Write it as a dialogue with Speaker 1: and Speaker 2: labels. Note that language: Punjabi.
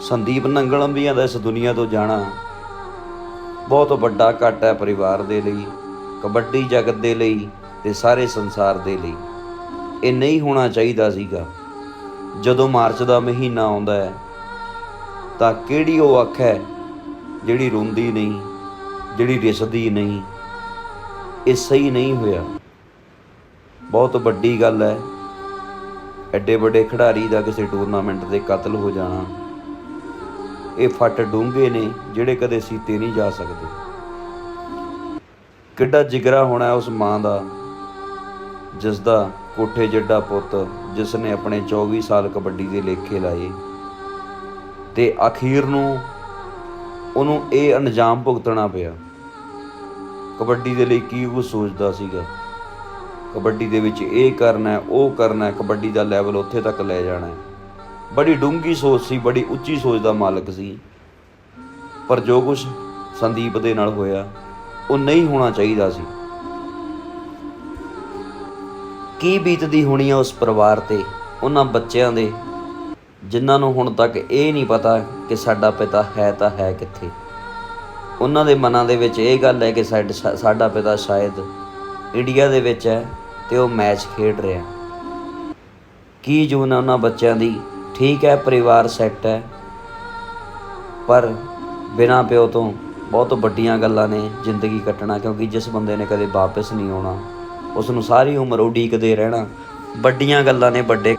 Speaker 1: ਸੰਦੀਪ ਨੰਗਲੰਬੀਆਂ ਦਾ ਇਸ ਦੁਨੀਆ ਤੋਂ ਜਾਣਾ ਬਹੁਤ ਵੱਡਾ ਘਾਟ ਹੈ ਪਰਿਵਾਰ ਦੇ ਲਈ, ਕਬੱਡੀ ਜਗਤ ਦੇ ਲਈ ਤੇ ਸਾਰੇ ਸੰਸਾਰ ਦੇ ਲਈ। ਇਹ ਨਹੀਂ ਹੋਣਾ ਚਾਹੀਦਾ ਸੀਗਾ। ਜਦੋਂ ਮਾਰਚ ਦਾ ਮਹੀਨਾ ਆਉਂਦਾ ਹੈ, ਤਾਂ ਕਿਹੜੀ ਉਹ ਅੱਖ ਹੈ ਜਿਹੜੀ ਰੋਂਦੀ ਨਹੀਂ, ਜਿਹੜੀ ਰਿਸਦੀ ਨਹੀਂ? ਇਹ ਸਹੀ ਨਹੀਂ ਹੋਇਆ। ਬਹੁਤ ਵੱਡੀ ਗੱਲ ਹੈ, ਐਡੇ ਵੱਡੇ ਖਿਡਾਰੀ ਦਾ ਕਿਸੇ ਟੂਰਨਾਮੈਂਟ ਤੇ ਕਤਲ ਹੋ ਜਾਣਾ। ਇਹ ਫੱਟ ਡੂੰਘੇ ਨੇ ਜਿਹੜੇ ਕਦੇ ਸੀਤੇ ਨਹੀਂ ਜਾ ਸਕਦੇ। ਕਿੱਡਾ ਜਿਗਰਾ ਹੋਣਾ ਉਸ ਮਾਂ ਦਾ ਜਿਸ ਦਾ ਕੋਠੇ ਜਿੱਡਾ ਪੁੱਤ ਜਿਸ ਨੇ ਆਪਣੇ 24 ਸਾਲ ਕਬੱਡੀ ਦੇ ਲੇਖੇ ਲਾਏ ਤੇ ਅਖੀਰ ਨੂੰ ਉਹਨੂੰ ਇਹ ਅੰਜਾਮ ਭੁਗਤਣਾ ਪਿਆ। ਕਬੱਡੀ ਦੇ ਲਈ ਕੀ ਉਹ ਸੋਚਦਾ ਸੀਗਾ? ਕਬੱਡੀ ਦੇ ਵਿੱਚ ਇਹ ਕਰਨਾ ਉਹ ਕਰਨਾ ਕਬੱਡੀ ਦਾ ਲੈਵਲ ਉੱਥੇ ਤੱਕ ਲੈ ਜਾਣਾ ਬੜੀ ਡੂੰਗੀ ਸੋਚ ਸੀ, ਬੜੀ ਉੱਚੀ ਸੋਚ ਦਾ ਮਾਲਕ ਸੀ। ਪਰ ਜੋ ਕੁਝ ਸੰਦੀਪ ਦੇ ਨਾਲ ਹੋਇਆ, ਉਹ ਨਹੀਂ ਹੋਣਾ ਚਾਹੀਦਾ ਸੀ। ਕੀ ਬੀਤਦੀ ਹੋਣੀ ਆ ਉਸ ਪਰਿਵਾਰ ਤੇ, ਉਹਨਾਂ ਬੱਚਿਆਂ ਦੇ, ਜਿਨ੍ਹਾਂ ਨੂੰ ਹੁਣ ਤੱਕ ਇਹ ਨਹੀਂ ਪਤਾ ਕਿ ਸਾਡਾ ਪਿਤਾ ਹੈ ਤਾਂ ਹੈ ਕਿੱਥੇ? ਉਹਨਾਂ ਦੇ ਮਨਾਂ ਦੇ ਵਿੱਚ ਇਹ ਗੱਲ ਹੈ ਕਿ ਸਾਡ- ਸਾਡਾ ਪਿਤਾ ਸ਼ਾਇਦ ਇੰਡੀਆ ਦੇ ਵਿੱਚ ਹੈ ਤੇ ਉਹ ਮੈਚ ਖੇਡ ਰਿਹਾ। ਕੀ ਜੂਨ ਹੈ ਉਹਨਾਂ ਬੱਚਿਆਂ ਦੀ ਠੀਕ ਹੈ, ਪਰਿਵਾਰ ਸੈੱਟ ਹੈ। ਪਰ ਬਿਨਾਂ ਪਿਓ ਤੋਂ ਬਹੁਤ ਵੱਡੀਆਂ ਗੱਲਾਂ ਨੇ ਜ਼ਿੰਦਗੀ ਕੱਟਣਾ, ਕਿਉਂਕਿ ਜਿਸ ਬੰਦੇ ਨੇ ਕਦੇ ਵਾਪਸ ਨਹੀਂ ਆਉਣਾ ਉਸ ਨੂੰ ਸਾਰੀ ਉਮਰ ਉਡੀਕਦੇ ਰਹਿਣਾ, ਵੱਡੀਆਂ ਗੱਲਾਂ ਨੇ ਵੱਡੇ